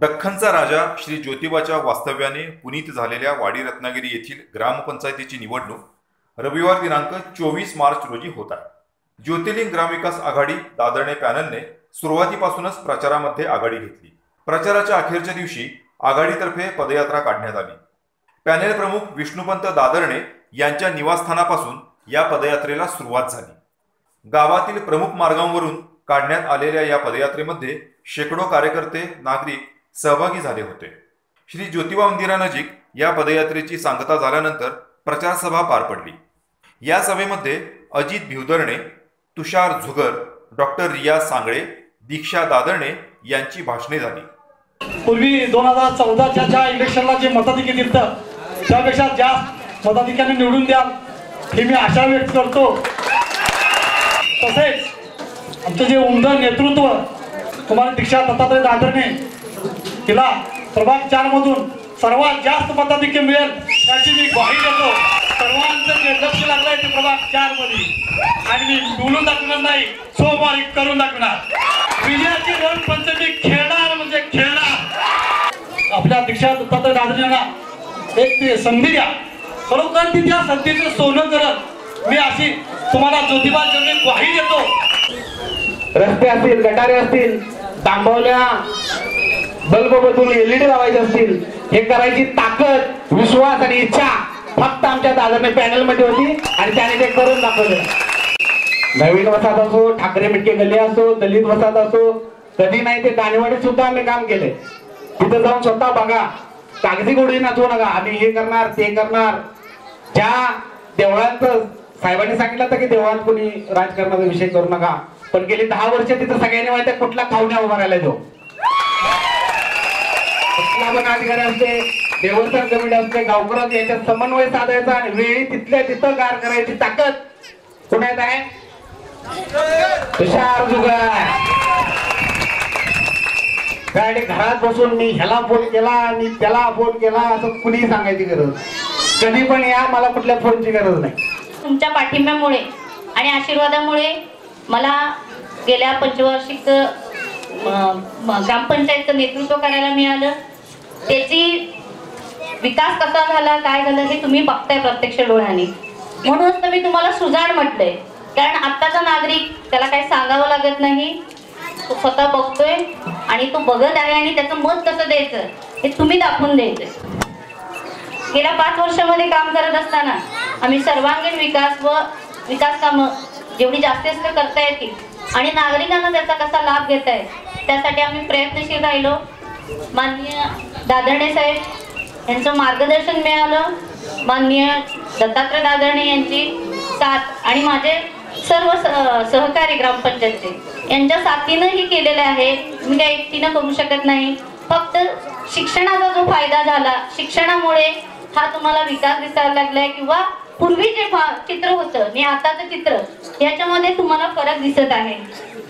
दख्खनचा राजा श्री ज्योतिबाच्या वास्तव्याने पुनीत झालेल्या वाडी रत्नागिरी येथील ग्रामपंचायतीची निवडणूक रविवार दिनांक चोवीस मार्च रोजी होत आहे. ज्योतिर्लिंग ग्रामविकास आघाडी दादरणे पॅनलने सुरुवातीपासूनच प्रचारामध्ये आघाडी घेतली. प्रचाराच्या अखेरच्या दिवशी आघाडीतर्फे पदयात्रा काढण्यात आली. पॅनेल प्रमुख विष्णुपंत दादरणे यांच्या निवासस्थानापासून या पदयात्रेला सुरुवात झाली. गावातील प्रमुख मार्गांवरून काढण्यात आलेल्या या पदयात्रेमध्ये शेकडो कार्यकर्ते नागरिक सहभागी झाले होते. श्री ज्योतिबा मंदिरानजीक या पदयात्रेची सांगता झाल्यानंतर प्रचारसभा पार पडली. या सभेमध्ये अजित भिवदरणे तुषार झुगर डॉक्टर रिया सांगळे दीक्षा दादरणे यांची भाषणे झाली. पूर्वी दोन हजार चौदाच्या ज्या इलेक्शनला जे मताधिक्य दिलं त्यापेक्षा जास्त मताधिक्याने निवडून द्याल हे मी आशा व्यक्त करतो. तसेच आमचं जे उमद नेतृत्व तुम्हाला दीक्षा दत्तात्रय दादरणे तिला प्रभाग चार मधून सर्वात जास्त मताधिक्य मिळेल त्याची मी ग्वाही देतो. सर्वांचं जे लक्ष लागलंय ते प्रभाग चारमध्ये आणि मी बोलून दाखवणार नाही सोमवारी करून दाखवणार. विजयाची रण पंचमी खेळणार म्हणजे खेळणार. आपल्या दीक्षा दत्तात्रय दादरयांना एक ते संधी द्या. खरोखर ती त्या संधीचं सोनं करत मी अशी तुम्हाला ज्योतिबा जन्मी ग्वाही देतो. रस्ते असतील गटारे असतील तांबवल्या बल्ब बदलून एलईडी लावायचे असतील हे करायची ताकद विश्वास आणि इच्छा फक्त आमच्या दादाने पॅनलमध्ये होती आणि त्याने ते करून दाखवलं. नवीन वसाहत असो ठाकरे मिटके गल्ली असो दलित वसाहत असो कधी नाही ते दानेवाडीत सुद्धा आम्ही काम केले. तिथं जाऊन स्वतः बघा कागदी गोडी नाचवू नका आम्ही हे करणार ते करणार. ज्या देवळांच साहेबांनी सांगितलं होतं की देवळात कोणी राजकारणाचा विषय करू नका पण गेली दहा वर्ष तिथं सगळ्यांनी माहिती कुठला खावण्या उभा राहिला तो. कुठला अधिकारी असते देवस्थान कमिटी असते गावकरात याच्यात समन्वय साधायचा आणि वेळी तिथल्या तिथं कार करायची ताकद कुण्यात आहे. तुषार जुगार. गाडी घरात बसून मी ह्याला फोन केला आणि त्याला फोन केला असं कुणीही सांगायची गरज कधी पण या मला कुठल्या फोनची गरज नाही. तुमच्या पाठिंब्यामुळे आणि आशीर्वादामुळे मला गेल्या पंचवार्षिक ग्रामपंचायतचं नेतृत्व करायला मिळालं. त्याची विकास कसा झाला काय झालं हे तुम्ही बघताय प्रत्यक्ष डोळ्याने. म्हणूनच तर मी तुम्हाला सुजाण म्हटलंय. कारण आत्ताचा नागरिक त्याला काही सांगावं लागत नाही. तो स्वतः बघतोय आणि तो बघत आहे आणि त्याचं मत कसं द्यायचं हे तुम्ही दाखवून द्यायचं गेल्या पाच वर्षामध्ये काम करत असताना आम्ही सर्वांगीण विकास व विकास कामं जेवढी जास्तीत जास्त करता येतील आणि नागरिकांना त्याचा कसा लाभ घेता येईल त्यासाठी आम्ही प्रयत्नशील राहिलो. माननीय दादरणे साहेब यांचं मार्गदर्शन मिळालं. माननीय दत्तात्रय दादरणे यांची साथ आणि माझे सर्व सहकारी ग्रामपंचायतचे यांच्या साथीनं केलेले केलेलं आहे. मी काही एकटीनं करू शकत नाही. फक्त शिक्षणाचा जो फायदा झाला शिक्षणामुळे हा तुम्हाला विकास दिसायला लागलाय किंवा पूर्वी जे चित्र होतं आणि आताचं चित्र याच्यामध्ये तुम्हाला फरक दिसत आहे.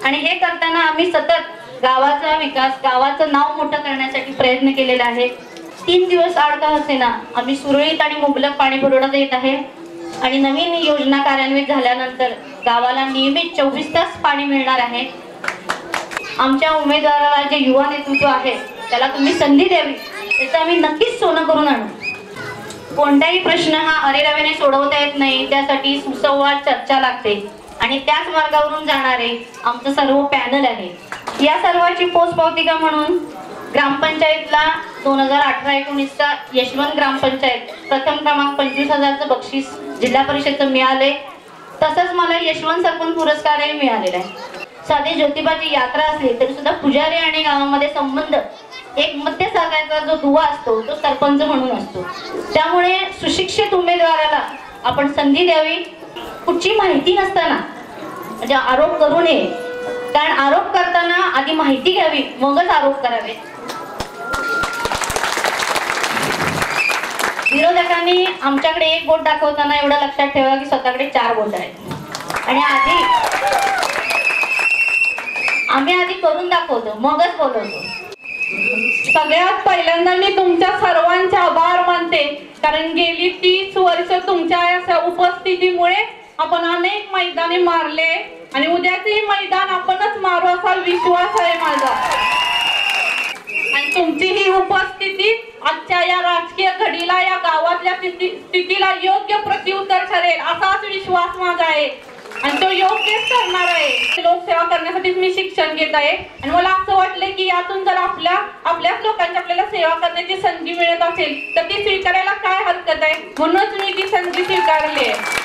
आणि हे करताना आम्ही सतत गावाचा विकास गावाचं नाव मोठं करण्यासाठी प्रयत्न केलेला आहे. तीन दिवस आडका असेना आम्ही सुरळीत आणि मुबलक पाणी पुरवठा देत आहे. आणि नवीन योजना कार्यान्वित झाल्यानंतर गावाला नियमित चोवीस तास पाणी मिळणार आहे. आमच्या उमेदवाराला जे युवा नेतृत्व आहे त्याला तुम्ही संधी द्यावी त्याचं आम्ही नक्कीच सोनं करून आणू. कोणताही प्रश्न हा अरेरावेने सोडवता येत नाही त्यासाठी सुसंवाद चर्चा लागते. आणि त्याच मार्गावरून जाणारे आमचं सर्व पॅनल आहे. या सर्वाची पोचपावतिका म्हणून ग्रामपंचायतला दोन हजार अठरा एकोणीसचा यशवंत ग्रामपंचायत प्रथम क्रमांक पंचवीस हजारचं बक्षीस जिल्हा परिषदचं मिळाले तसंच मला यशवंत सरपंच पुरस्कारही मिळालेला आहे. साधी ज्योतिबाची यात्रा असली तरी सुद्धा पुजारी आणि गावामध्ये संबंध एक मध्य साधायचा जो दुवा असतो तो सरपंच म्हणून असतो. त्यामुळे सुशिक्षित उमेदवाराला आपण संधी द्यावी. कुठची माहिती नसताना म्हणजे आरोप करू नये. कारण आरोप करताना आधी माहिती घ्यावी मगच आरोप करावे. विरोधकांनी आमच्याकडे एक बोट दाखवताना एवढं लक्षात ठेवा की स्वतःकडे चार बोट आहेत. आणि आधी आम्ही आधी करून दाखवतो मगच बोलवतो. सगळ्यात पहिल्यांदा मी तुमच्या सर्वांचे आभार मानते कारण गेली तीस वर्ष तुमच्या या उपस्थितीमुळे आपण अनेक मैदाने मारले आणि उद्याचे मैदान आपणच मारू असा विश्वास आहे माझा. आणि तुमची ही उपस्थिती आजच्या या राजकीय घडीला या गावातल्या स्थितीला योग्य प्रत्युत्तर ठरेल असाच विश्वास माझा आहे. आणि तो योग्यच करणार आहे. लोकसेवा करण्यासाठीच मी शिक्षण घेत आहे. आणि मला असं वाटलं की यातून जर आपल्या आपल्याच लोकांची आपल्याला सेवा करण्याची संधी मिळत असेल तर ती स्वीकारायला काय हरकत आहे? म्हणूनच मी ती संधी स्वीकारली आहे.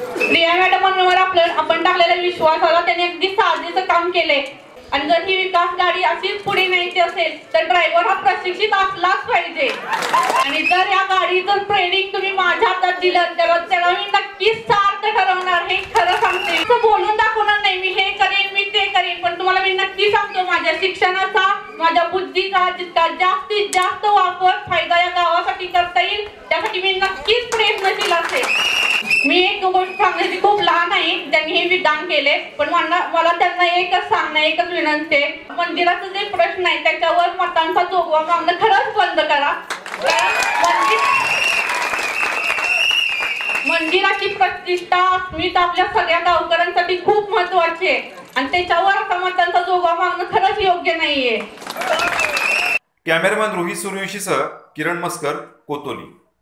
प्रिया मॅडमांवर आपलं आपण टाकलेला विश्वास आला त्यांनी अगदी साजेचं काम केले आणि जर ही विकास गाडी अशीच पुढे न्यायची असेल तर ड्रायव्हर हा प्रशिक्षित असलाच पाहिजे. आणि जर या गाडीचं ट्रेनिंग तुम्ही माझ्या हातात दिलं तर त्याला मी नक्कीच सार्थ ठरवणार हे खरं सांगते. बोलून दाखवणार नाही मी हे करेन मी ते करेन पण तुम्हाला मी नक्की सांगतो माझ्या शिक्षणाचा माझ्या बुद्धीचा जितका जास्तीत जास्त वापर फायदा या गावासाठी करता येईल त्यासाठी मी नक्कीच प्रयत्नशील मी एक गोष्ट सांगण्याची खूप लहान आहे त्यांनी हे विधान केले पण मला मला त्यांना एकच सांगणं एकच विनंती आहे. मंदिराचा जे प्रश्न आहे त्याच्यावर मतांचा जोगवा मागणं खरंच बंद करा. मंदिराची प्रतिष्ठा अस्मिता आपल्या सगळ्या गावकऱ्यांसाठी खूप महत्वाची आहे. आणि त्याच्यावर आता मतांचा जोगवा मागणं खरंच योग्य नाहीये. कॅमेरामॅन रोहित सूर्यवंशीसह किरण मस्कर कोतोली.